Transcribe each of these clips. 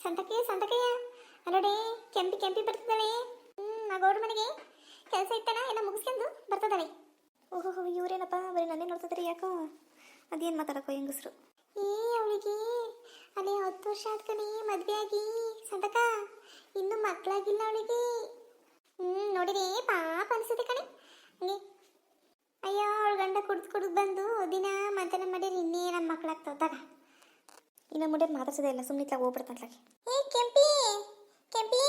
ಸಂತಕಯ್ಯ ಸಂತಕಯ್ಯ ಅಲ್ಲೋಡೆ, ಕೆಂಪಿ ಕೆಂಪಿ ಬರ್ತಿದ್ದಾಳೆ ಹ್ಮ್, ಆ ಗೌಡ್ರ ಮನೆಗೆ ಕೆಲಸ ಇತ್ತನ ಎಲ್ಲ ಮುಗಿಸ್ಕೊಂಡು ಬರ್ತದಾಳೆ ಓಹೋ ಇವ್ರೇನಪ್ಪ, ಬರೀ ನನ್ನೇ ನೋಡ್ತಿದ್ರಿ ಯಾಕೋ? ಅದೇನು ಮಾತಾಡಕೋ ಹೆಂಗಸ್ರು ಏ, ಅವಳಿಗೆ ಅದೇ ಹತ್ತು ವರ್ಷ ಆದ್ಕನಿ ಮದ್ವೆ ಆಗಿ ಸಂತಕ, ಇನ್ನು ಮಕ್ಕಳಾಗಿಲ್ಲ ಅವಳಿಗೆ. ಹ್ಮ್, ನೋಡಿರಿ, ಪಾಪ ಅನ್ಸುತ್ತೆ ಕಣೆ. ಅಯ್ಯೋ, ಅವಳ ಗಂಡ ಕುಡ್ದು ಕುಡ್ದು ಬಂದು ದಿನ ಮಂತನ ಮಾಡಿರಿ, ಇನ್ನೇ ನಮ್ಮ ಮಕ್ಕಳಾಗ್ತದಾಗ ಇನ್ನು ಮುಂದೆ ಮಾತಾಡ್ಸೋದೇ ಇಲ್ಲ ಸುಮ್ಮನೆ ಇತ್ಲಾಗ ಹೋಗ್ಬಿಡ್ತಾನ್ಲಾಗಿ ಏ, ಕೆಂಪಿ! ಕೆಂಪಿ!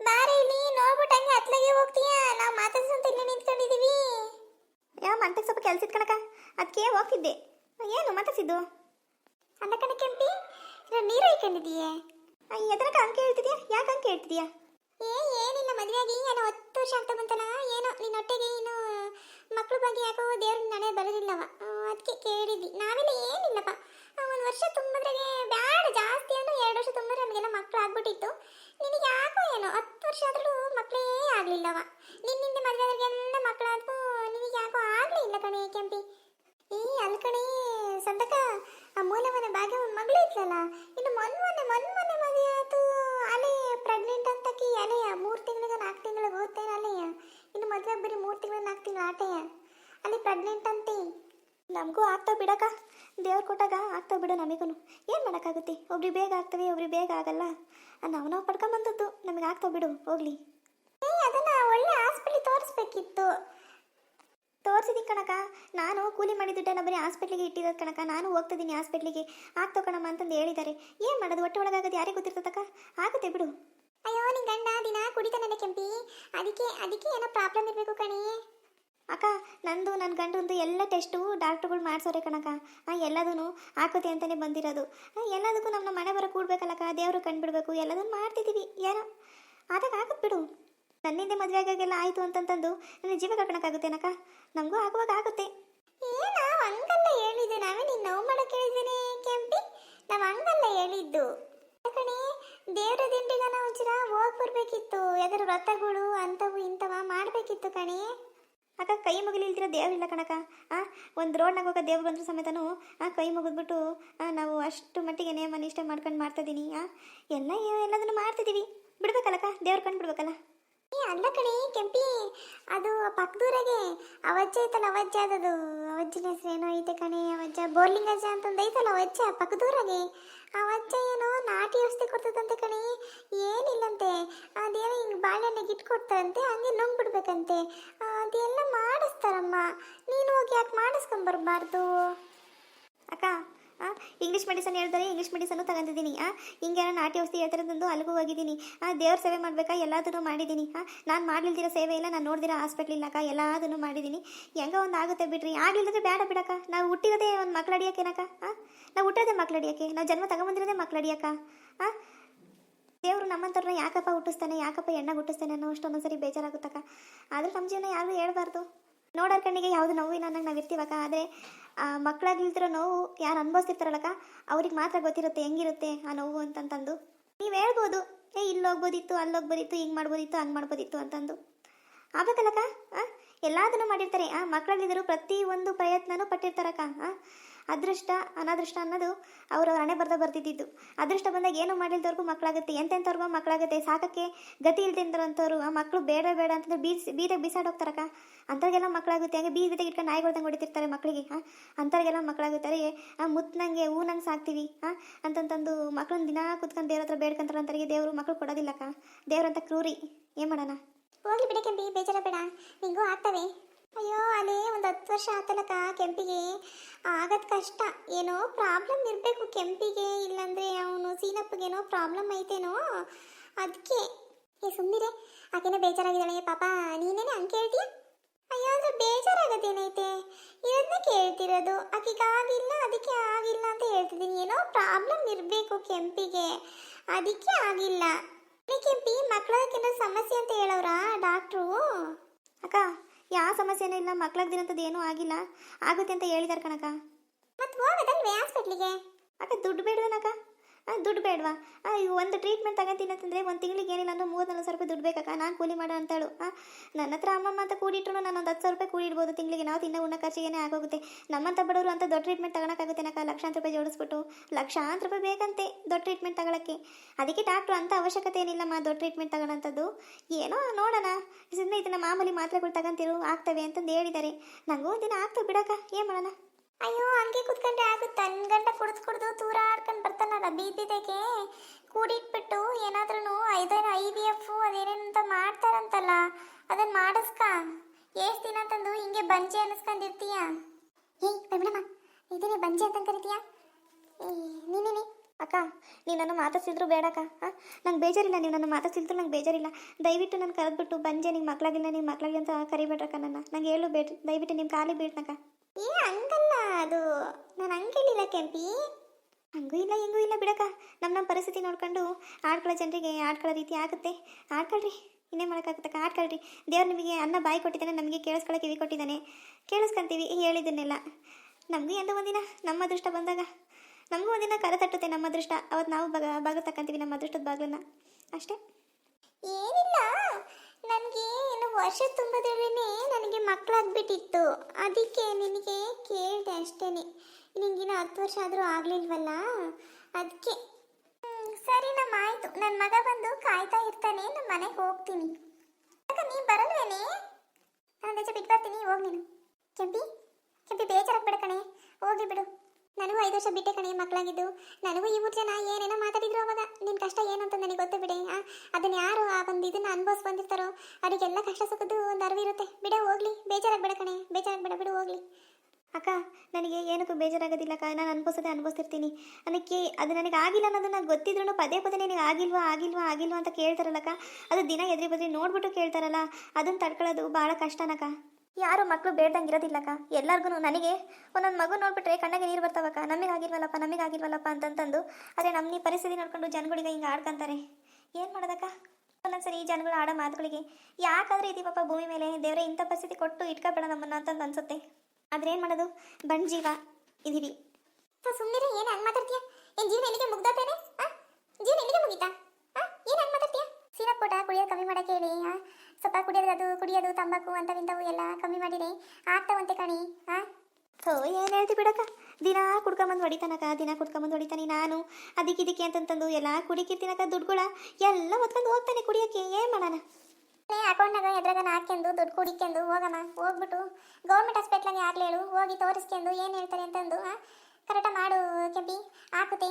ಬಾರೆ ಇಲ್ಲಿ ನೋಡ್ಬಿಟ್ಟು ಹಂಗೆ ಅತ್ಲಾಗೆ ಹೋಗ್ತೀಯಾ? ನಾವು ಮಾತಾಡ್ಸಂತ ಇಲ್ಲಿ ನಿಂತ್ಕೊಂಡಿದ್ದೀವಿ ಯಾವ ಮಂತಕ್ಕೆ ಸ್ವಲ್ಪ ಕೆಲಸ ಇಟ್ಕಣಕ ಅದಕ್ಕೆ ಹೋಗ್ತಿದ್ದೆ. ಏನು ಮಾತಾಡ್ಸಿದ್ದು? ಕಣ ಕೆಂಪಿ ನೀರು ಇಟ್ಕೊಂಡಿದೀಯೇ ಎದನಕ ಅಂಕ ಹೇಳ್ತಿದ್ಯಾ? ಯಾಕೆ ಅಂಕೆ ಹೇಳ್ತಿದ್ಯಾ? ಏ, ಏನಿಲ್ಲ, ಮದುವೆಯಾಗಿ, ಏನೋ ಹತ್ತು ವರ್ಷ ಆಗ್ತಾ ಬಂತಲ್ಲ, ಏನೋ ನಿನ್ನ ಹೊಟ್ಟೆಗೆ ಇನ್ನು ಮಕ್ಕಳ ಬಗ್ಗೆ ಯಾಕೋ ದೇವ್ರ ನಾನೇ ಬರೋದಿಲ್ಲವ. ಅದಕ್ಕೆ ಕೇಳಿದ್ವಿ. ನಾವೆಲ್ಲ ಏನಿಲ್ಲಪ್ಪ. ಒಂದು ವರ್ಷ ತುಂಬಿದ್ರೆ ಬ್ಯಾಡ. ಜಾಸ್ತಿ ಅಂದ್ರೆ ಎರಡು ವರ್ಷ ತುಂಬಿದ್ರೆ ನಮಗೆಲ್ಲ ಮಕ್ಕಳು ಆಗ್ಬಿಟ್ಟಿತ್ತು. ನಿನಗೆ ಯಾಕೋ ಏನೋ ಹತ್ತು ವರ್ಷ ಆದ್ರೂ ಮಕ್ಕಳೇ ಆಗಲಿಲ್ಲವ. ನಿನ್ನಿಂದ ಮದುವೆ ಆದ್ರಿಗೆಲ್ಲ ಮಕ್ಕಳಾದ್ವು ನಿನಗೆ ಯಾಕೋ ಆಗಲೇ ಇಲ್ಲ ಕಣೆ ಕೆಂಪಿ ಈ ಅಲ್ ಕಣೆ ಸಂತಕ ಆ ಮೂಲವನ ಭಾಗ್ಯ ಒಂದು ಮಗಳು ಇದ್ಲಲ್ಲ ಇನ್ನು ಮೊನ್ನೆ ಮೊನ್ನೆ ಮೊನ್ನೆ ಮೊನ್ನೆ ಮದುವೆ ಆಯ್ತು ಅಲ್ಲೇ ಪ್ರೆಗ್ನೆಂಟ್ ಅಂತಕಿ ಅಲೆಯ ಮೂರು ತಿಂಗಳಿಗೆ ನಾಲ್ಕು ತಿಂಗಳಿಗೆ ಓದ್ತೇನೆ ಅಲೆಯ ಇನ್ನು ಮದುವೆ ಬರೀ ಮೂರು ತಿಂಗಳು ನಾಲ್ಕು ತಿಂಗಳು ಆಟೆಯ ಅಲ್ಲಿ ಪ್ರೆಗ್ನೆಂಟ್ ಅಂತೆ ನಮಗೂ ಆಗ್ತಾವ ಬಿಡಕ್ಕ? ದೇವ್ರು ಕೊಟ್ಟಾಗ ಆಗ್ತಾವ ಬಿಡು ನಮಗೂ ಏನು ಮಾಡೋಕ್ಕಾಗುತ್ತೆ? ಒಬ್ರಿಗೆ ಬೇಗ ಆಗ್ತವೆ, ಒಬ್ರಿಗೆ ಬೇಗ ಆಗಲ್ಲ. ನಾವು ನಾವು ಪಡ್ಕೊಂಬಂದದ್ದು ನಮಗೆ ಆಗ್ತಾವ ಬಿಡು, ಹೋಗ್ಲಿ. ಏ, ಅದನ್ನು ಒಳ್ಳೆ ಹಾಸ್ಪಿಟ್ಲಿಗೆ ತೋರಿಸ್ಬೇಕಿತ್ತು. ತೋರಿಸಿದ್ದೀನಿ ಕಣಕ ನಾನು ಕೂಲಿ ಮಾಡಿದ ದುಡ್ಡನ್ನು ಬರೀ ಹಾಸ್ಪಿಟ್ಲಿಗೆ ಇಟ್ಟಿರೋದು ಕಣಕ ನಾನು ಹೋಗ್ತಿದ್ದೀನಿ ಹಾಸ್ಪಿಟ್ಲಿಗೆ. ಆಗ್ತೋ ಕಣಮ್ಮ ಅಂತಂದು ಹೇಳಿದ್ದಾರೆ ಏನು ಮಾಡೋದು? ಹೊಟ್ಟೆ ಒಳಗಾಗೋದು ಯಾರಿಗೆ ಗೊತ್ತಿರ್ತದಕ್ಕ? ಆಗುತ್ತೆ ಬಿಡು. ಅಯ್ಯೋ ನಿನ್ನ ಗಂಡ ದಿನ ಕುಡಿತಾನೆ ಕೆಂಪಿ. ಅದಕ್ಕೆ ಅದಕ್ಕೆ ಏನೋ ಪ್ರಾಬ್ಲಮ್ ಇರಬೇಕು ಕಣಿ. ಅಕ್ಕ, ನಂದು ನನ್ನ ಗಂಡಂದು ಎಲ್ಲ ಟೆಸ್ಟು ಡಾಕ್ಟ್ರುಗಳು ಮಾಡಿಸೋರೆ ಕಣಕ್ಕ. ಎಲ್ಲದೂ ಹಾಕೋತಿ ಅಂತಲೇ ಬಂದಿರೋದು. ಎಲ್ಲದಕ್ಕೂ ನಮ್ಮ ಮನೆ ಬರೋ ಕೂಡ್ಬೇಕಲ್ಲಕ್ಕ, ದೇವರು ಕಂಡುಬಿಡ್ಬೇಕು ಎಲ್ಲದನ್ನು ಮಾಡ್ತಿದ್ದೀವಿ ಏನೋ, ಆದಾಗ ಆಗುತ್ತೆ ಬಿಡು. ನನ್ನಿಂದ ಮದುವೆ ಆಗಾಗೆಲ್ಲ ಆಯಿತು ಅಂತಂತಂದು ನನ್ನ ಜೀವ ಕಳ್ಕೊಳಕ್ಕಾಗುತ್ತೇನಕ್ಕ ನಮಗೂ ಆಗುವಾಗ ಆಗುತ್ತೆ. ಏನೋ ಹಂಗಲ್ಲ ಹೇಳಿದ್ದು. ನಾವೇ ನೀನು ನೋವು ಮಾಡಕ್ಕೆ ಹೇಳಿದ್ದೀನಿ, ಕೆಂಪಿ. ನಾವು ಹಂಗಲ್ಲ ಹೇಳಿದ್ದು. ಕಣೇ, ದೇವ್ರ ದಿಂಡಿಗನ ಒಂಚೂರ ಹೋಗಿ ಬರ್ಬೇಕಿತ್ತು. ಯಾವ್ದಾರು ವ್ರತಗಳು, ಅಂಥವು, ಇಂಥವ ಮಾಡಬೇಕಿತ್ತು ಕಣಿ. ಅಕ್ಕ, ಕೈ ಮುಗಿಲಿಲ್ದಿರೋ ದೇವರಿಲ್ಲ ಕಣಕ ಆ, ಒಂದು ರೋಡ್ನಾಗ ಹೋಗೋ ದೇವ್ರು ಬಂದ್ರು ಸಮೇತನೂ, ಆ, ಕೈ ಮುಗಿದ್ಬಿಟ್ಟು ನಾವು ಅಷ್ಟು ಮಟ್ಟಿಗೆ ನೇಮ ನಿಷ್ಠೆ ಮಾಡ್ಕೊಂಡು ಮಾಡ್ತಿದ್ದೀನಿ ಆ. ಎಲ್ಲ ಎಲ್ಲದನ್ನು ಮಾಡ್ತಿದ್ದೀವಿ. ಬಿಡ್ಬೇಕಲ್ಲಕ್ಕ? ದೇವ್ರು ಕಂಡು ಬಿಡ್ಬೇಕಲ್ಲ ಅಲ್ಲ ಕಣಿ, ಕೆಂಪಿ, ಅದು ಪಕ್ಕದೂರಾಗೆ ಅವಜ್ಜ ಐತಲ್ಲ, ಅವಜ್ಜ ಅದದು ಅವಜ್ಜಿನ ಏನೋ ಐತೆ ಕಣೆ, ಅವಜ್ಜ. ಬೋರ್ಲಿಂಗಜ್ಜ ಅಂತಂದು ಐತಲ್ಲ, ಅವಜ್ಜ ಪಕ್ಕದೂರಾಗೆ ಅವಜ್ಜ ಏನೋ ನಾಟಿ ಔಷಧಿ ಕೊಡ್ತದಂತೆ ಕಣಿ. ಏನಿಲ್ಲಂತೆ. ಅದೇನೋ ಹಿಂಗೆ ಬಾಳೆಹಣ್ಣಿಗೆ ಗಿಟ್ ಕೊಡ್ತಾರಂತೆ ಹಂಗೆ ನುಂಗ್ಬಿಡ್ಬೇಕಂತೆ. ಅದೆಲ್ಲ ಮಾಡಿಸ್ತಾರಮ್ಮ. ನೀನು ಹೋಗಿ ಯಾಕೆ ಮಾಡಿಸ್ಕೊಂಬರ್ಬಾರ್ದು? ಅಕ್ಕ ಇಂಗ್ಲೀಷ್ ಮೆಡಿಸನ್ ಹೇಳ್ತಾರೆ ಇಂಗ್ಲೀಷ್ ಮೆಡಿಸನ್ನು ತಗೊಂಡಿದ್ದೀನಿ. ಹಿಂಗೇನೋ ನಾಟಿ ಔಷಧಿ ಹೇಳ್ತಾರಂದು ಅಲ್ಲಿಗೂ ಹೋಗಿದ್ದೀನಿ. ದೇವ್ರ ಸೇವೆ ಮಾಡಬೇಕಾ? ಎಲ್ಲದನ್ನು ಮಾಡಿದ್ದೀನಿ. ನಾನು ಮಾಡಿಲ್ದಿರೋ ಸೇವೆ ಇಲ್ಲ, ನಾನು ನೋಡಿದಿರೋ ಹಾಸ್ಪಿಟ್ಲ್ ಇಲ್ಲಕ್ಕ ಎಲ್ಲದನ್ನು ಮಾಡಿದ್ದೀನಿ. ಹೆಂಗ ಒಂದು ಆಗುತ್ತೆ ಬಿಡ್ರಿ. ಆಗಲಿಲ್ಲದ್ರೆ ಬೇಡ ಬಿಡಕ್ಕ. ನಾವು ಹುಟ್ಟಿರೋದೇ ಒಂದು ಮಕ್ಳು ಅಡಿಯೋಕೇನಕ್ಕ ನಾವು ಹುಟ್ಟೋದೇ ಮಕ್ಳು ಅಡಿಯೋಕೆ ನಾವು ಜನ್ಮ ತಗೊಂಬಂದಿರೋದೇ ಮಕ್ಳು ಅಡಿಯಕ್ಕ? ದೇವರು ನಮ್ಮಂಥವ್ರನ್ನ ಯಾಕಪ್ಪ ಹುಟ್ಟಿಸ್ತಾನೆ, ಯಾಕಪ್ಪ ಎಣ್ಣೆ ಹುಟ್ಟಿಸ್ತಾನೆ ಅನ್ನೋ ಅಷ್ಟೊಂದೊಂದ್ಸರಿ ಬೇಜಾರಾಗುತ್ತಕ್ಕ. ಆದ್ರೆ ನಮ್ಮ ಜೀವನ ಯಾರು ಹೇಳ್ಬಾರ್ದು. ನೋಡೋರ್ ಕಣ್ಣಿಗೆ ಯಾವುದು ನೋವಿನ ಅನ್ನಂಗೆ ನಾವು ಇರ್ತೀವಕ್ಕ. ಆದರೆ ಮಕ್ಕಳಾಗಿಲ್ದಿರೋ ನೋವು ಯಾರು ಅನುಭವಿಸ್ತಿರ್ತಾರಲ್ಲಕ್ಕ, ಅವ್ರಿಗೆ ಮಾತ್ರ ಗೊತ್ತಿರುತ್ತೆ ಹೆಂಗಿರುತ್ತೆ ಆ ನೋವು ಅಂತಂತಂದು. ನೀವು ಹೇಳ್ಬೋದು, ಏ, ಇಲ್ಲಿ ಹೋಗ್ಬೋದಿತ್ತು, ಅಲ್ಲಿ ಹೋಗ್ಬೋದಿತ್ತು, ಹಿಂಗೆ ಮಾಡ್ಬೋದಿತ್ತು, ಹಂಗೆ ಮಾಡ್ಬೋದಿತ್ತು ಅಂತಂದು. ಆಗ್ಬೇಕಲ್ಲಕ್ಕ, ಆ? ಎಲ್ಲದನ್ನು ಮಾಡಿರ್ತಾರೆ. ಆ ಮಕ್ಕಳಲ್ಲಿದ್ದರೂ ಪ್ರತಿ ಒಂದು ಪ್ರಯತ್ನನೂ ಪಟ್ಟಿರ್ತಾರಕ್ಕ, ಆ? ಅದೃಷ್ಟ, ಅನಾದೃಷ್ಟ ಅನ್ನೋದು ಅವರು ಹಣೆ ಬರ್ದ ಬರ್ತಿದ್ದಿದ್ದು. ಅದೃಷ್ಟ ಬಂದಾಗ ಏನು ಮಾಡಿಲ್ದವ್ರಿಗೂ ಮಕ್ಕಳಾಗುತ್ತೆ ಎಂತೆಂಥವ್ರಿಗೂ ಮಕ್ಕಳಾಗುತ್ತೆ ಸಾಕಕ್ಕೆ ಗತಿ ಇಲ್ದಿರೋಂಥವ್ರು ಆ ಮಕ್ಕಳು ಬೇಡ ಬೇಡ ಅಂತಂದ್ರೆ ಬೀಸ್ ಬೀದಾಗ ಬಿಸಾಡೋಗ್ತಾರಕ್ಕ ಅಂಥವ್ರಿಗೆಲ್ಲ ಮಕ್ಕಳಾಗುತ್ತೆ ಹಂಗೆ ಬೀದಿ ಬೀದಿಗೆ ಇಟ್ಕೊಂಡು ನಾಯಿಗಳ್ದಂಗೆ ಹೊಡಿತಿರ್ತಾರೆ ಮಕ್ಕಳಿಗೆ ಹಾಂ. ಅಂಥವ್ರಿಗೆಲ್ಲ ಮಕ್ಕಳಾಗುತ್ತಾರೆ ಆ ಮುತ್ತನಂಗೆ ಹೂನಂಗೆ ಸಾಕ್ತೀವಿ, ಹಾಂ. ಅಂತಂತಂದು ಮಕ್ಕಳನ್ನ ದಿನ ಕುತ್ಕೊಂಡು ದೇವ್ರ ಹತ್ರ ಬೇಡ್ಕೊಂತಾರೆ ಅಂತರಿಗೆ ದೇವರು ಮಕ್ಕಳು ಕೊಡೋದಿಲ್ಲಕ್ಕ. ದೇವ್ರಂತ ಕ್ರೂರಿ, ಏನು ಮಾಡೋಣ? ಹೋಗ್ಲಿ ಬಿಡಕ್ಕೆ ಬೇಜಾರ ಬೇಡ ನಿಂಗೂ ಆಗ್ತವೆ. ಅಯ್ಯೋ ಅದೇ ಒಂದು ಹತ್ತು ವರ್ಷ ಆತಲಕ್ಕ ಕೆಂಪಿಗೆ. ಆಗದ್ ಕಷ್ಟ. ಏನೋ ಪ್ರಾಬ್ಲಮ್ ಇರಬೇಕು ಕೆಂಪಿಗೆ, ಇಲ್ಲಾಂದ್ರೆ ಅವನು ಸೀನಪ್ಪಗೇನೋ ಪ್ರಾಬ್ಲಮ್ ಐತೇನೋ. ಅದಕ್ಕೆ ಏ ಸುಮ್ಮನೆ ಆಕೆನ ಬೇಜಾರಾಗಿದ್ದಾಳೆ. ಪಾಪ, ನೀನೇನೆ ಹಂಗೆ ಹೇಳ್ತೀಯ ಅಯ್ಯೋ, ಅಂದ್ರೆ ಬೇಜಾರಾಗತ್ತೇನೈತೆ ಇದನ್ನ ಕೇಳ್ತಿರೋದು. ಆಗಿಲ್ಲ ಅದಕ್ಕೆ ಆಗಿಲ್ಲ ಅಂತ ಹೇಳ್ತಿದ್ದೀನಿ. ಏನೋ ಪ್ರಾಬ್ಲಮ್ ಇರಬೇಕು ಕೆಂಪಿಗೆ. ಅದಕ್ಕೆ ಆಗಿಲ್ಲ. ಕೆಂಪಿ ಮಕ್ಕಳದಕ್ಕೇನೋ ಸಮಸ್ಯೆ ಅಂತ ಹೇಳೋರಾ ಡಾಕ್ಟ್ರು? ಅಕ್ಕ. ಯಾವ ಸಮಸ್ಯೆನೂ ಇಲ್ಲ ಮಕ್ಳಾಗ್ದಿರೋಂಥದ್ದು ಏನೂ ಆಗಿಲ್ಲ. ಆಗುತ್ತೆ ಅಂತ ಹೇಳಿದಾರೆ ಕಣಕ ಮತ್ತೆ ಹೋಗೋದಲ್ವೇ ಹಾಸ್ಪಿಟ್ಲಿಗೆ ಅಕ್ಕ ದುಡ್ಡು ಬೇಡವೇನಕ್ಕ? ದುಡ್ಡು ಬೇಡವಾ? ಒಂದು ಟ್ರೀಟ್ಮೆಂಟ್ ತಗೊಂತೀನಿ ಅಂತಂದರೆ ಒಂದು ತಿಂಗಳಿಗೆ ಏನಿಲ್ಲ ಅಂದ್ರೆ ಮೂವತ್ತು ನಲ್ವತ್ತು ಸಾವಿರ ರೂಪಾಯಿ ದುಡ್ಡು ಬೇಕಕ್ಕ ನಾನು ಕೂಲಿ ಮಾಡೋ ಅಂತಾಳು. ನನ್ನ ಹತ್ರ ಅಮ್ಮಮ್ಮ ಅಂತ ಕೂಡಿಟ್ರು ನಾನು ಒಂದು ಹತ್ತು ಸಾವಿರ ರೂಪಾಯಿ ಕೂಡಿಡ್ಬೋದು ತಿಂಗಳಿಗೆ. ನಾವು ತಿನ್ನೋ ಉಣ್ಣ ಖರ್ಚಿಗೆ ಆಗೋಗುತ್ತೆ. ನಮ್ಮಂತ ಬಡವರು ಅಂತ ದೊಡ್ಡ ಟ್ರೀಟ್ಮೆಂಟ್ ತಗೊಳಕ್ಕಾಗುತ್ತೇನಕ್ಕ ಲಕ್ಷಾಂತರ ರೂಪಾಯಿ ಜೋಡಿಸ್ಬಿಟ್ಟು ಲಕ್ಷಾಂತರ ರೂಪಾಯಿ ಬೇಕಂತೆ ದೊಡ್ಡ ಟ್ರೀಟ್ಮೆಂಟ್ ತಗೊಳಕ್ಕೆ. ಅದಕ್ಕೆ ಡಾಕ್ಟ್ರು ಅಂತ ಅವಶ್ಯಕತೆ ಏನಿಲ್ಲಮ್ಮ ದೊಡ್ಡ ಟ್ರೀಟ್ಮೆಂಟ್ ತಗೊಳ್ಳೋಂಥದ್ದು ಏನೋ ನೋಡೋಣ. ಇದನ್ನ ಮಾಮೂಲಿ ಮಾತ್ರೆಗಳು ತಗೊಂತಿರು, ಆಗ್ತವೆ ಅಂತಂದು ಹೇಳಿದ್ದಾರೆ ನನಗೂ ದಿನ ಆಗ್ತವೆ ಬಿಡಕ್ಕ. ಏನು ಮಾಡೋಣ? ಅಯ್ಯೋ, ಹಂಗೆ ಕುತ್ಕೊಂಡ್ರೆ ಆಗುತ್ತೆ. ನನ್ನ ಗಂಡ ಕುಡ್ದು ದೂರ ಆಡ್ಕೊಂಡು ಬರ್ತಾನಲ್ಲ ಬೀದಿದೆಗೆ. ಕೂಡಿಟ್ಬಿಟ್ಟು ಏನಾದ್ರೂ ಐದರ ಐ ವಿ ಎಫ್ ಅದೇನೇನಂತ ಮಾಡ್ತಾರಂತಲ್ಲ ಅದನ್ನ ಮಾಡಿಸ್ಕ. ಎಷ್ಟು ದಿನ ತಂದು ಹಿಂಗೆ ಬಂಜೆ ಅನ್ನಿಸ್ಕೊಂಡಿರ್ತೀಯ? ಏಯ್ ಮೇಡಮ್ಮ ಇದನ್ನೇ ಬಂಜೆ ಅಂತ ಕರಿತೀಯ? ನೀನೇ ಅಕ್ಕ ನೀವು ನನ್ನ ಮಾತಾಡ್ಸಿದ್ರು ಬೇಡಕ್ಕ ಹಾಂ? ನಂಗೆ ಬೇಜಾರಿಲ್ಲ, ನೀವು ನನ್ನ ಮಾತಾಡ್ಸಿದ್ರು ನಂಗೆ ಬೇಜಾರಿಲ್ಲ. ದಯವಿಟ್ಟು ನಾನು ಕರೆದ್ಬಿಟ್ಟು ಬಂಜೆ ನಿಮ್ಮ ಮಕ್ಕಳಾಗಿಲ್ಲ ನಿಮ್ಮ ಮಕ್ಕಳಾಗಿ ಅಂತ ಕರಿಬೇಡ್ರಕ್ಕ ನನ್ನ. ನಂಗೆ ಹೇಳು, ಬೇಡ್ರಿ. ದಯವಿಟ್ಟು ನಿಮ್ಮ ಖಾಲಿ ಬೀಳ್ತಕ್ಕ ಏ, ಹಂಗಲ್ಲ ಅದು. ನಾನು ಹಂಗೇಳಿಲ್ಲ ಕೆಂಪಿ. ಹಂಗೂ ಇಲ್ಲ, ಹೆಂಗೂ ಇಲ್ಲ ಬಿಡಕ್ಕ. ನಮ್ಮ ನಮ್ಮ ಪರಿಸ್ಥಿತಿ ನೋಡ್ಕೊಂಡು ಆಡ್ಕೊಳ್ಳೋ ಜನರಿಗೆ ಆಡ್ಕೊಳ್ಳೋ ರೀತಿ ಆಗುತ್ತೆ. ಆಡ್ಕೊಳ್ರಿ ಇನ್ನೇ ಮಾಡೋಕ್ಕಾಗತ್ತಕ್ಕ? ಆಡ್ಕೊಳ್ರಿ. ದೇವ್ರು ನಿಮಗೆ ಅನ್ನ ಬಾಯಿ ಕೊಟ್ಟಿದ್ದಾನೆ, ನಮಗೆ ಕೇಳಿಸ್ಕೊಳ್ಳೋ ಕಿವಿ ಕೊಟ್ಟಿದ್ದಾನೆ. ಕೇಳಿಸ್ಕೊಂತೀವಿ ಹೇಳಿದ್ದನ್ನೆಲ್ಲ. ನಮಗೂ ಎಂದ ಒಂದಿನ ನಮ್ಮ ಅದೃಷ್ಟ ಬಂದಾಗ, ನಮಗೂ ಒಂದಿನ ಕರೆ ತಟ್ಟುತ್ತೆ ನಮ್ಮ ಅದೃಷ್ಟ. ಅವತ್ತು ನಾವು ಬಾಗ ಬಾಗಿಲು ನಮ್ಮ ಅದೃಷ್ಟದ ಬಾಗಿಲನ್ನ. ಅಷ್ಟೇ. ಏನಿಲ್ಲ. ನನಗೆ ಏನು ವರ್ಷ ತುಂಬದಿರೇ ನನಗೆ ಮಕ್ಕಳಾಗ್ಬಿಟ್ಟಿತ್ತು ಅದಕ್ಕೆ ನಿನಗೆ ಕೇಳಿದೆ ಅಷ್ಟೇನೆ. ನಿನಗಿನ್ನ ಹತ್ತು ವರ್ಷ ಆದರೂ ಆಗಲಿಲ್ವಲ್ಲ? ಅದಕ್ಕೆ. ಸರಿ ನಮ್ಮ ಆಯಿತು. ನನ್ನ ಮಗ ಬಂದು ಕಾಯ್ತಾ ಇರ್ತಾನೆ ನಮ್ಮ ಮನೆಗೆ ಹೋಗ್ತೀನಿ. ಅಕ್ಕ ನೀ ಬರಲ್ವೇನೆ? ನಾನು ರಜೆ ಬಿಟ್ಟು ಬರ್ತೀನಿ ಹೋಗಿ ನೀನು. ಕೆಂಪಿ ಕೆಂಪಿ ಬೇಜಾರಾಗ್ಬಿಡ ಕಣೆ. ಹೋಗಿ ಬಿಡು. ನನಗೂ ಐದು ವರ್ಷ ಬಿಟ್ಟೆ ಕಣೆ ಮಕ್ಕಳಾಗಿದ್ದು. ನನಗೂ ಈ ಮೂರು ಜನ ಏನೇನೋ ಮಾತಾಡಿದ್ರು ಅವಾಗ. ನಿನ್ನ ಕಷ್ಟ ಏನು ಅಂತ ನನಗೆ ಗೊತ್ತು ಬಿಡಿ ಅದನ್ನ ಯಾರು ಆ ಒಂದು ಇದನ್ನ ಅನುಭವಿಸ್ ಬಂದಿರ್ತಾರೋ ಅವರಿಗೆಲ್ಲ ಕಷ್ಟ ಸುಖದ್ದು ಒಂದು ಅರಿವಿರುತ್ತೆ ಬಿಡ, ಹೋಗ್ಲಿ. ಬೇಜಾರಾಗ್ಬೇಡ ಕಣೆ. ಬೇಜಾರಾಗ್ಬೇಡ ಬಿಡು ಹೋಗ್ಲಿ. ಅಕ್ಕ, ನನಗೆ ಏನಕ್ಕೂ ಬೇಜಾರಾಗೋದಿಲ್ಲಕ್ಕ ನಾನು ಅನ್ಭವಿಸೋದೇ ಅನ್ಭವಿಸ್ತಿರ್ತೀನಿ. ಅದಕ್ಕೆ ಅದು ನನಗೆ ಆಗಿಲ್ಲ ಅನ್ನೋದನ್ನ ಗೊತ್ತಿದ್ರು ಪದೇ ಪದೇ ನಿನಗೆ ಆಗಿಲ್ವಾ ಆಗಿಲ್ವಾ ಆಗಿಲ್ವಾ ಅಂತ ಕೇಳ್ತಾರಲ್ಲಕ್ಕ ಅದು ದಿನ ಎದ್ರಿ ಬದ್ರಿ ನೋಡ್ಬಿಟ್ಟು ಕೇಳ್ತಾರಲ್ಲ. ಅದನ್ನ ತಡ್ಕೊಳ್ಳೋದು ಭಾಳ ಕಷ್ಟನಕ್ಕ. ಯಾರು ಮಕ್ಕಳು ಬೇಡ್ದಂಗೆ ಇರೋದಿಲ್ಲಕ್ಕ ಎಲ್ಲರಿಗೂ ನನಗೆ ಒಂದೊಂದು ಮಗು ನೋಡ್ಬಿಟ್ರೆ ಕಣ್ಣಾಗೆ ನೀರು ಬರ್ತಾವಕ್ಕ. ನಮಗೆ ಆಗಿಲ್ವಲ್ಲಪ್ಪ ನಮಗೆ ಆಗಿಲ್ವಲ್ಲಪ್ಪ ಅಂತಂತಂದು. ಅದೇ ನಮ್ಮ ಈ ಪರಿಸ್ಥಿತಿ ನೋಡ್ಕೊಂಡು ಜನಗಳಿಗೆ ಹಿಂಗೆ ಆಡ್ಕೊಂತಾರೆ. ಏನು ಮಾಡೋದಕ್ಕ? ಒಂದೊಂದ್ಸರಿ ಈ ಜನಗಳು ಆಡೋ ಮಾತುಗಳಿಗೆ, ಯಾಕಾದ್ರೆ ಇದೀವಪ್ಪ ಭೂಮಿ ಮೇಲೆ, ದೇವರೇ ಇಂಥ ಪರಿಸ್ಥಿತಿ ಕೊಟ್ಟು ಇಟ್ಕೋಬೇಡ ನಮ್ಮನ್ನ ಅಂತಂದು ಅನ್ಸುತ್ತೆ. ಆದ್ರೆ ಏನು ಮಾಡೋದು? ಬಣ್ಣ ಜೀವ ಇದೀವಿ. ಸುಮ್ಮನೆ ಏನು ಹಂಗೆ ಮಾತಾಡ್ತೀಯ? ಏನು ಜೀವನ ಎಲ್ಲಿಗೆ ಮುಗ್ದೋತೇನೆ ಆ? ಜೀವನ ಎಲ್ಲಿಗೆ ಮುಗೀತಾ? ಏನು ಹಂಗೆ ಮಾತಾಡ್ತೀಯ? ಸೀನಪ್ಪೋಟ ಕುಡಿಯೋ ಕಮ್ಮಿ ಮಾಡಕ್ಕೆ ಹೇಳಿ ಸ್ವಲ್ಪ ಕುಡಿಯೋದು ಅದು ಕುಡಿಯೋದು ತಂಬಾಕು ಅಂತವಿಂತವು ಎಲ್ಲ ಕಮ್ಮಿ ಮಾಡಿರಿ ಆಗ್ತಾವಂತೆ ಕಣಿ ಆ? ಸೊ ಏನು ಹೇಳ್ತಿ ಬಿಡಕ್ಕ? ದಿನ ಕುಡ್ಕೊಂಬಂದು ಹೊಡಿತಾನಕ್ಕ ದಿನ ಕುಡ್ಕೊಂಬಂದು ಹೊಡಿತಾನೆ ನಾನು. ಅದಕ್ಕೆ ಇದಕ್ಕೆ ಅಂತಂತಂದು ಎಲ್ಲ ಕುಡಿಕಿರ್ತೀನಕ್ಕ ದುಡ್ಡುಗಳ ಎಲ್ಲ ಹೊತ್ಕೊಂಡು ಹೋಗ್ತಾನೆ ಕುಡಿಯೋಕ್ಕೆ ಏನು ಮಾಡೋಣ? ಅಕೌಂಟ್ನಾಗ ಎದ್ರಾಗ ಹಾಕ್ಯಂದು ದುಡ್ಡು ಕುಡಿಕೆಂದು ಹೋಗಮ್ಮ ಹೋಗ್ಬಿಟ್ಟು ಗೌರ್ಮೆಂಟ್ ಹಾಸ್ಪಿಟ್ಲಾಗೆ ಆಗ್ಲಿ ಹೇಳು ಹೋಗಿ ತೋರಿಸ್ಕೊಂಡು ಏನು ಹೇಳ್ತಾರೆ ಅಂತಂದು ಕರೆಕ್ಟಾಗಿ ಮಾಡು ಕೆಂಪಿ. ಹಾಕುತ್ತೆ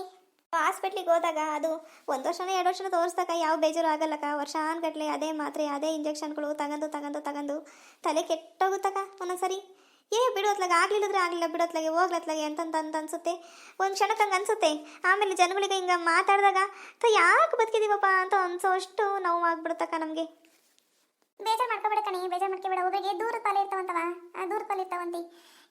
ಹಾಸ್ಪಿಟ್ಲಿಗೆ ಹೋದಾಗ ಅದು ಒಂದು ವರ್ಷನೇ ಎರಡು ವರ್ಷನ ತೋರಿಸ್ದಾಗ ಯಾವ ಬೇಜಾರು ಆಗಲ್ಲಕ್ಕ. ವರ್ಷಾನ್ಗಟ್ಲೆ ಅದೇ ಮಾತ್ರೆ, ಅದೇ ಇಂಜೆಕ್ಷನ್ಗಳು ತಗೊಂಡು ತಗೊಂಡು ತಗೊಂಡು ತಲೆ ಕೆಟ್ಟೋಗುತ್ತಕ್ಕ ಒಂದೊಂದ್ಸರಿ. ಏ ಬಿಡೋತ್ಲಾಗ, ಆಗ್ಲಿಲ್ಲದ್ರೆ ಆಗಲಿಲ್ಲ, ಬಿಡೋತ್ಲಾಗೆ, ಹೋಗ್ಲತ್ಲಾಗೆ ಅಂತ ಅನ್ಸುತ್ತೆ. ಒಂದು ಕ್ಷಣಕ್ಕೆ ಹಂಗೆ ಅನ್ಸುತ್ತೆ. ಆಮೇಲೆ ಜನಗಳಿಗೆ ಹಿಂಗೆ ಮಾತಾಡಿದಾಗ, ತ ಯಾಕೆ ಬದುಕಿದೀವಪ್ಪ? ಅಂತ ಅನ್ಸೋಷ್ಟು ನೋವು ಆಗ್ಬಿಡುತ್ತಕ್ಕ ನಮಗೆ. ಬೇಜಾರು ಮಾಡ್ಕೋಬೇಡ ಕಣಿ, ಬೇಜಾರು ಮಾಡ್ಕೋಬೇಡ. ಒಬ್ಬರಿಗೆ ದೂರ ಪಾಲೆ ಇರ್ತಾವಂತವ? ದೂರ ಪಾಲೆ ಇರ್ತಾವಂತಿ.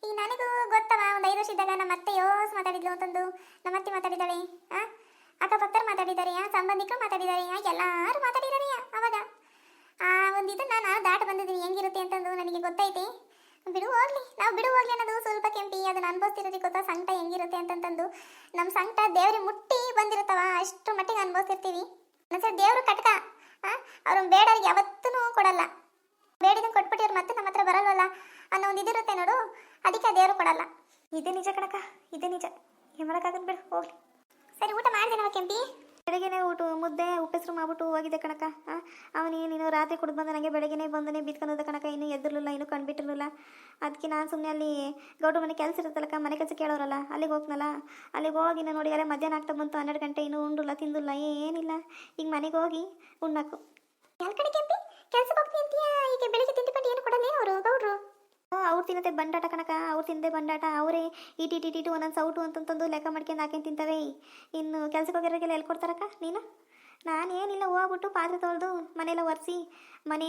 ಈಗ ನನಗೂ ಗೊತ್ತವ, ಒಂದು ಐದು ವರ್ಷ ಇದ್ದಾಗ ನಮ್ಮ ಅತ್ತೆ ಯೋಸ್ ಮಾತಾಡಿದ್ಲು ಅಂತಂದು. ನಮ್ಮ ಅತ್ತೆ ಮಾತಾಡಿದ್ದಾಳೆ ಆ? ಅಕ್ಕಪಕ್ಕರು ಮಾತಾಡಿದ್ದಾರೆ ಸಂಬಂಧಿಕರು ಮಾತಾಡಿದ್ದಾರೆ ಎಲ್ಲರೂ ಮಾತಾಡಿದ್ದಾರೆ ಅವಾಗ. ಆ ಒಂದು ಇದನ್ನ ನಾನು ದಾಟ ಬಂದಿದ್ದೀನಿ, ಹೆಂಗಿರುತ್ತೆ ಅಂತಂದು ನನಗೆ ಗೊತ್ತೈತಿ. ಬಿಡು, ಹೋಗ್ಲಿ. ನಾವು ಬಿಡು, ಹೋಗ್ಲಿ ಅನ್ನೋದು ಸ್ವಲ್ಪ ಕೆಂಪಿ, ಅದನ್ನ ಅನ್ಭವಿಸ್ತಿರೋದಕ್ಕೆ ಗೊತ್ತಾ? ಸಂಕಟ ಹೆಂಗಿರುತ್ತೆ ಅಂತಂತಂದು. ನಮ್ಮ ಸಂಕಟ ದೇವ್ರಿಗೆ ಮುಟ್ಟಿ ಬಂದಿರುತ್ತವ, ಅಷ್ಟು ಮಟ್ಟಿಗೆ ಅನುಭವಿಸ್ತಿರ್ತೀವಿ. ಒಂದ್ಸರಿ ದೇವರು ಕಟ್ಕ ಅವ್ರ ಬೇಡವ್ರಿಗೆ ಯಾವತ್ತೂ ಕೊಡಲ್ಲ. ಬೇಡಿದ ಕೊಟ್ಬಿಟ್ಟಿವ್ರು ಮತ್ತೆ ನಮ್ಮ ಹತ್ರ ಬರಲ್ವಲ್ಲ ಅನ್ನೋ ಒಂದು ಇದಿರುತ್ತೆ ನೋಡು. ಅದಕ್ಕೆ ದೇವರು ಕೊಡಲ್ಲ. ಇದೇ ನಿಜ ಕಣಕ ಇದೇ ನಿಜ. ಏನು ಮಾಡೋಕ್ಕಾಗಲ್ಲ ಬಿಡು ಹೋಗ್ಲಿ. ಸರಿ ಊಟ ಮಾಡಿದೆ ನಾವು ಕೆಂಪಿ. ಬೆಳಗ್ಗೆನೆ ಊಟ ಮುದ್ದೆ ಉಪ್ಪೆಸರು ಮಾಡ್ಬಿಟ್ಟು ಹೋಗಿದ್ದೆ ಕಣಕ ಅವನೇ ನೀನು ರಾತ್ರಿ ಕುಡ್ದು ಬಂದ ನನಗೆ ಬೆಳಗ್ಗೆನೆ ಬಂದನೆ ಬಿತ್ಕೊಂಡದ ಕಣಕ ಇನ್ನೂ ಎದ್ದಿರಲಿಲ್ಲ ಇನ್ನೂ ಕಂಡುಬಿಟ್ಟಿರಲಿಲ್ಲ ಅದಕ್ಕೆ ನಾನು ಸುಮ್ಮನೆ ಅಲ್ಲಿ ಗೌಡ್ರ ಮನೆ ಕೆಲಸ ಇರುತ್ತಲ್ಲಕ್ಕ ಮನೆ ಕೆಲಸ ಕೇಳೋರಲ್ಲ ಅಲ್ಲಿಗೆ ಹೋಗ್ನಲ್ಲ ಅಲ್ಲಿಗೆ ಹೋಗಿ ನಾನು ನೋಡಿ ಅಲ್ಲೇ ಮಧ್ಯಾಹ್ನ ಆಗ್ತಾ ಬಂತು ಹನ್ನೆರಡು ಗಂಟೆ ಇನ್ನೂ ಉಂಡಿಲ್ಲ ತಿಂದಿಲ್ಲ ಏನಿಲ್ಲ. ಈಗ ಮನೆಗೆ ಹೋಗಿ ಉಣ್ಣಾಕು. ಯಾವ ಕಡೆ ಕೆಂಪಿ? ಕೆಲಸ ಹೋಗ್ತೀನಿ ಅಂತೀಯ? ಈಗ ಬೆಳಿಗ್ಗೆ ತಿಂದುಕೊಂಡು ಏನು ಕೊಡಲ್ಲ ಅವರು ಗೌಡ್ರು? ಅವ್ರು ತಿನ್ನತ್ತೆ ಬಂಡಾಟ ಕಣಕ ಅವ್ರು ತಿಂದೆ ಬಂಡಾಟ. ಅವರೇ ಇಟಿ ಟಿ ಟು ಒಂದೊಂದು ಸೌಟು ಅಂತಂತಂದು ಲೆಕ್ಕ ಮಾಡ್ಕೊಂಡು ಹಾಕೊಂಡು ತಿಂತವೆ. ಇನ್ನು ಕೆಲ್ಸಕ್ಕೆ ಹೋಗಿರೋರಿಗೆಲ್ಲ ಎಲ್ಲಿ ಕೊಡ್ತಾರಕ್ಕ ನೀನು? ನಾನು ಏನಿಲ್ಲ ಹೋಗ್ಬಿಟ್ಟು ಪಾತ್ರೆ ತೊಳೆದು ಮನೆಯೆಲ್ಲ ಒರೆಸಿ, ಮನೆ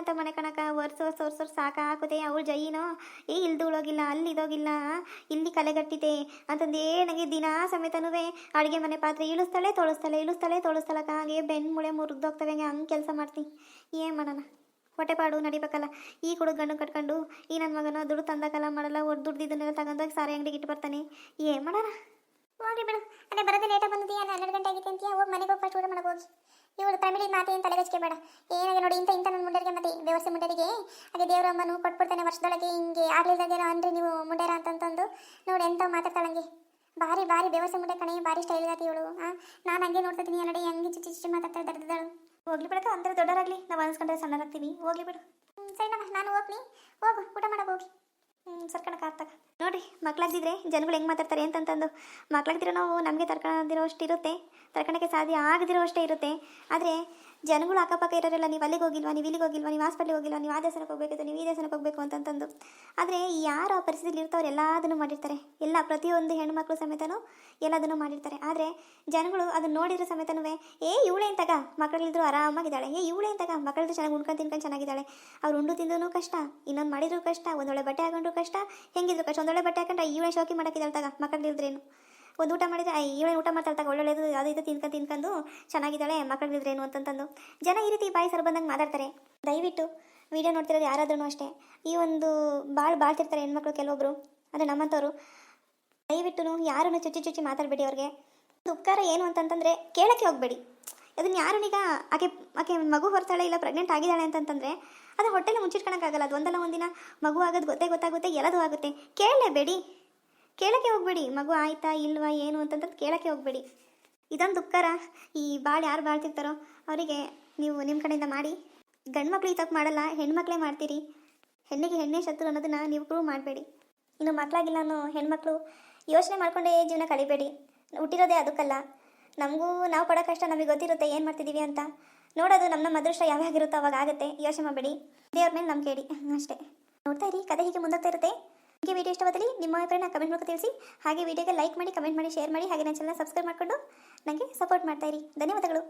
ಅಂತ ಮನೆ ಕಣಕ ಒರೆಸು ಒರೆಸು ಸಾಕ ಸಾಕಾಕುತ್ತೆ ಅವಳು ಜೈನೋ. ಏ, ಇಲ್ದು ಉಳೋಗಿಲ್ಲ, ಅಲ್ಲಿ ಇದೋಗಿಲ್ಲ, ಇಲ್ಲಿ ಕಲೆಗಟ್ಟಿದೆ ಅಂತಂದೇ ನನಗೆ ದಿನ ಸಮೇತನೂ ಅಡುಗೆ ಮನೆ ಪಾತ್ರೆ ಇಳಿಸ್ತಾಳೆ, ತೊಳಸ್ತಾಳೆ, ಇಳಿಸ್ತಾಳೆ, ತೊಳಸ್ತಾಳಕ್ಕ. ಹಾಗೆ ಬೆನ್ನು ಮುಳೆ ಮುರಿದೋಗ್ತವೆ ಹಂಗೆ ಹಂಗೆ ಕೆಲಸ ಮಾಡ್ತೀನಿ ಏನು ಮಾಡೋಣ? ಹೊಟ್ಟೆಪಾಡು ನಡಿಬೇಕಲ್ಲ. ಈ ಕೊಡು ಗಂಡು ಕಟ್ಕೊಂಡು, ಈ ನನ್ನ ಮಗನ ದುಡ್ಡು ತಂದಕಲ್ಲ ಮಾಡಲ್ಲ ಒಟ್ಟು ದುಡ್ದಿದ್ದನ್ನೆಲ್ಲ ತಗೊಂಡೋಗಿ ಸಾರಿ ಅಂಗಡಿಗೆ ಇಟ್ಟು ಬರ್ತಾನೆ. ಏನು ಮಾಡೋಣ? ಹೋಗಿ ಬಿಡು. ಅದೇ ಬರೋದೇ ಹನ್ನೆರಡು ಗಂಟೆ ಆಗಿತ್ತು ಅಂತೀಯ? ಹೋಗಿ ಮನೆಗೆ ಹೋಗಿ ಫಸ್ಟ್ ಊಟ ಮಾಡೋಕೆ ಹೋಗಿ. ಇವಳು ಪ್ರಮಿಳಿ ಮಾತೆ ಏನು ತಲೆಗಚ್ಕೆ ಬೇಡ. ಏನಾಗೆ ನೋಡಿ ಇಂಥ ಇಂಥ ನನ್ನ ಮುಂಡರಿಗೆ ಮತ್ತೆ ದೇವಸ್ಥಾನ ಮುಂಡರಿಗೆ. ಹಾಗೆ ದೇವರಮ್ಮನು ಕೊಟ್ಬಿಡ್ತಾನೆ ವರ್ಷದೊಳಗೆ. ಹಿಂಗೆ ಆಗ್ಲಿಲ್ದಾಗೆಲ್ಲ ಅಂದ್ರೆ ನೀವು ಮುಂಡೇರ ಅಂತಂತಂದು. ನೋಡಿ ಎಂತ ಮಾತಾಡ್ತಾಳಂಗೆ ಭಾರಿ ಭಾರಿ ಬೇವಸ ಮುಂಡೆ ಕಣೆ. ಭಾರಿ ಸ್ಟೈಲ್ ಇವಳು. ಹಾಂ ನಾನು ಹಂಗೆ ನೋಡ್ತಿದ್ದೀನಿ ನೋಡಿ ಹಂಗೆ ಚಿಚ್ಚಿ ಚಿಚ್ಚಿ ಮಾತಾಡ್ತಾ ದರ್ದಾಳು ಹೋಗ್ಲಿ ಬಿಡಕ ಅಂದ್ರೆ ದೊಡ್ಡರಾಗ್ಲಿ. ನಾವು ಅನ್ಸ್ಕೊಂಡ್ರೆ ಸಣ್ಣರಾಗ್ತೀವಿ ಹೋಗ್ಲಿ ಬಿಡು. ಸರಿನಮ್ಮ ನಾನು ಹೋಗ್ನಿ. ಹೋಗು, ಊಟ ಮಾಡೋಕೆ ಹೋಗಿ ಹ್ಞೂ ಸರ್ಕಣಕ್ಕೆ ಆಗ್ತಾಗ ನೋಡಿರಿ ಮಕ್ಕಳಾಗ್ದಿದ್ರೆ ಜನಗಳು ಹೆಂಗೆ ಮಾತಾಡ್ತಾರೆ ಅಂತಂತಂದು. ಮಕ್ಕಳಾಗ್ದಿರೋ ನಾವು ನಮಗೆ ತರ್ಕೊಂಡಿರೋ ಅಷ್ಟಿರುತ್ತೆ ತರ್ಕಣಕ್ಕೆ ಸಾಧ್ಯ ಆಗದಿರೋ ಅಷ್ಟೇ ಇರುತ್ತೆ. ಆದರೆ ಜನಗಳು ಅಕ್ಕಪಕ್ಕ ಇರೋರೆಲ್ಲ ನೀವು ಅಲ್ಲಿಗೆ ಹೋಗಿಲ್ವಾ, ನೀವು ಇಲ್ಲಿಗೆ ಹೋಗಿಲ್ವಾ, ನೀವು ಹಾಸ್ಪಿಟ್ಲಿಗೆ ಹೋಗಿಲ್ವಾ, ನೀವು ಆ ದೇಶನಕ್ಕೆ ಹೋಗ್ಬೇಕು, ನೀವು ಈ ದೇಶನಕ್ಕೆ ಹೋಗಬೇಕು ಅಂತಂತಂದು. ಆದರೆ ಯಾರು ಆ ಪರಿಸ್ಥಿತಿಲಿ ಇರ್ತಾವ್ರು ಎಲ್ಲದನ್ನು ಮಾಡಿರ್ತಾರೆ. ಎಲ್ಲ ಪ್ರತಿಯೊಂದು ಹೆಣ್ಮಕ್ಳು ಸಮೇತನೂ ಎಲ್ಲದನ್ನು ಮಾಡಿರ್ತಾರೆ. ಆದರೆ ಜನಗಳು ಅದನ್ನ ನೋಡಿರೋ ಸಮೇತನೂ ಏ ಇವಳೇನು ತಗ ಮಕ್ಕಳಿದ್ರು ಆರಾಮಾಗಿದ್ದಾಳೆ. ಏ ಇವಳೇನು ತಗ ಮಕ್ಕಳಿದ್ರು ಚೆನ್ನಾಗಿ ಉಣ್ಕೊಂಡು ತಿನ್ಕೊಂಡು ಚೆನ್ನಾಗಿದ್ದಾಳೆ. ಅವ್ರು ಉಂಡು ತಿಂದೂ ಕಷ್ಟ, ಇನ್ನೊಂದು ಮಾಡಿದ್ರು ಕಷ್ಟ, ಒಂದೊಳ್ಳೆ ಬಟ್ಟೆ ಹಾಕೊಂಡ್ರು ಕಷ್ಟ, ಹೆಂಗಿದ್ರು ಕಷ್ಟ, ಒಂದೊಳ್ಳೆ ಬಟ್ಟೆ ಹಾಕೊಂಡ್ರೆ ಇವಳೇ ಶೋಕಿ ಮಾಡೋಕ್ಕಿದ್ದಾಳೆ ತಗ ಮಕ್ಕಳಿದ್ರೇನು ಒಂದು ಊಟ ಮಾಡಿದ್ರೆ ಇವಳೇ ಊಟ ಮಾತಾಡ್ತಾ ತಗ ಒಳ್ಳೊಳ್ಳೆದು ಅದು ಇದು ತಿನ್ಕೊಂಡು ತಿನ್ಕೊಂಡು ಚೆನ್ನಾಗಿದ್ದಾಳೆ ಮಕ್ಕಳಿದ್ರೇನು ಅಂತಂತಂದು ಜನ ಈ ರೀತಿ ಬಾಯಿ ಸರ್ ಬಂದಂಗೆ ಮಾತಾಡ್ತಾರೆ. ದಯವಿಟ್ಟು ವಿಡಿಯೋ ನೋಡ್ತಿರೋದು ಯಾರಾದ್ರೂ ಅಷ್ಟೇ. ಈ ಒಂದು ಭಾಳ ಬಾಳ್ತಿರ್ತಾರೆ ಹೆಣ್ಮಕ್ಳು ಕೆಲವೊಬ್ರು ಅಂದರೆ ನಮ್ಮಂಥವ್ರು ದಯವಿಟ್ಟು ಯಾರನ್ನು ಚುಚ್ಚಿ ಚುಚ್ಚಿ ಮಾತಾಡಬೇಡಿ ಅವ್ರಿಗೆ. ಉಪಕಾರ ಏನು ಅಂತಂತಂದರೆ ಕೇಳಕ್ಕೆ ಹೋಗಬೇಡಿ. ಅದನ್ನು ಯಾರನ್ನೀಗ ಆಕೆ ಆಕೆ ಮಗು ಹೊರ್ತಾಳೆ ಇಲ್ಲ ಪ್ರೆಗ್ನೆಂಟ್ ಆಗಿದ್ದಾಳೆ ಅಂತಂತಂದರೆ, ಅದು ಹೊಟ್ಟೆಲಿ ಮುಚ್ಚಿಟ್ಕೊಳಕ್ಕಾಗಲ್ಲ ಅದು ಒಂದಲ್ಲ ಒಂದಿನ ಮಗು ಆಗೋದು ಗೊತ್ತೇ ಗೊತ್ತಾಗುತ್ತೆ, ಎಲ್ಲದೂ ಆಗುತ್ತೆ. ಕೇಳಲೇಬೇಡಿ. ಕೇಳಕ್ಕೆ ಹೋಗ್ಬೇಡಿ. ಮಗು ಆಯ್ತಾ, ಇಲ್ವಾ, ಏನು ಅಂತಂತಂದು ಕೇಳಕ್ಕೆ ಹೋಗಬೇಡಿ. ಇದೊಂದು ದುಃಖರ ಈ ಬಾಳು ಯಾರು ಬಾಳ್ತಿರ್ತಾರೋ ಅವರಿಗೆ ನೀವು ನಿಮ್ಮ ಕಡೆಯಿಂದ ಮಾಡಿ. ಗಂಡು ಮಕ್ಳು ತಪ್ಪು ಮಾಡಲ್ಲ ಹೆಣ್ಮಕ್ಳೇ ಮಾಡ್ತೀರಿ. ಹೆಣ್ಣಿಗೆ ಹೆಣ್ಣೆ ಶತ್ರು ಅನ್ನೋದನ್ನ ನೀವು ಪ್ರೂವ್ ಮಾಡಬೇಡಿ. ಇನ್ನು ಮಕ್ಕಳಾಗಿಲ್ಲ ಅನ್ನೋ ಹೆಣ್ಮಕ್ಳು ಯೋಚನೆ ಮಾಡ್ಕೊಂಡೇ ಜೀವನ ಕಳಿಬೇಡಿ. ಹುಟ್ಟಿರೋದೇ ಅದಕ್ಕಲ್ಲ. ನಮಗೂ ನಾವು ಪಡೋ ಕಷ್ಟ ನಮಗೆ ಗೊತ್ತಿರುತ್ತೆ ಏನು ಮಾಡ್ತಿದ್ದೀವಿ ಅಂತ. ನೋಡೋದು ನಮ್ಮ ನಮ್ಮ ಅದೃಷ್ಟ ಯಾವಾಗಿರುತ್ತೋ ಅವಾಗ ಆಗುತ್ತೆ. ಯೋಚನೆ ಮಾಡಬೇಡಿ. ದೇವ್ರ ಮೇಲೆ ನಂಬಿಕೆ ಇಡಿ. ಅಷ್ಟೇ. ನೋಡ್ತಾ ಇರಿ, ಕತೆ ಹೀಗೆ ಮುಂದೋಗ್ತಾ ಇರುತ್ತೆ. ನಿಮಗೆ ವಿಡಿಯೋ ಇಷ್ಟವಾದಲ್ಲಿ ನಿಮ್ಮ ಅಭಿಪ್ರಾಯನ ಕಮೆಂಟ್ ಮೂಲಕ ತಿಳಿಸಿ. ಹಾಗೆ ವಿಡಿಯೋಗೆ ಲೈಕ್ ಮಾಡಿ ಕಮೆಂಟ್ ಮಾಡಿ ಶೇರ್ ಮಾಡಿ, ಹಾಗೆ ನನ್ನ ಚಾನಲ್ ಸಬ್ಸ್ಕ್ರೈಬ್ ಮಾಡಿಕೊಂಡು ನನಗೆ ಸಪೋರ್ಟ್ ಮಾಡ್ತಾ ಇರಿ. ಧನ್ಯವಾದಗಳು.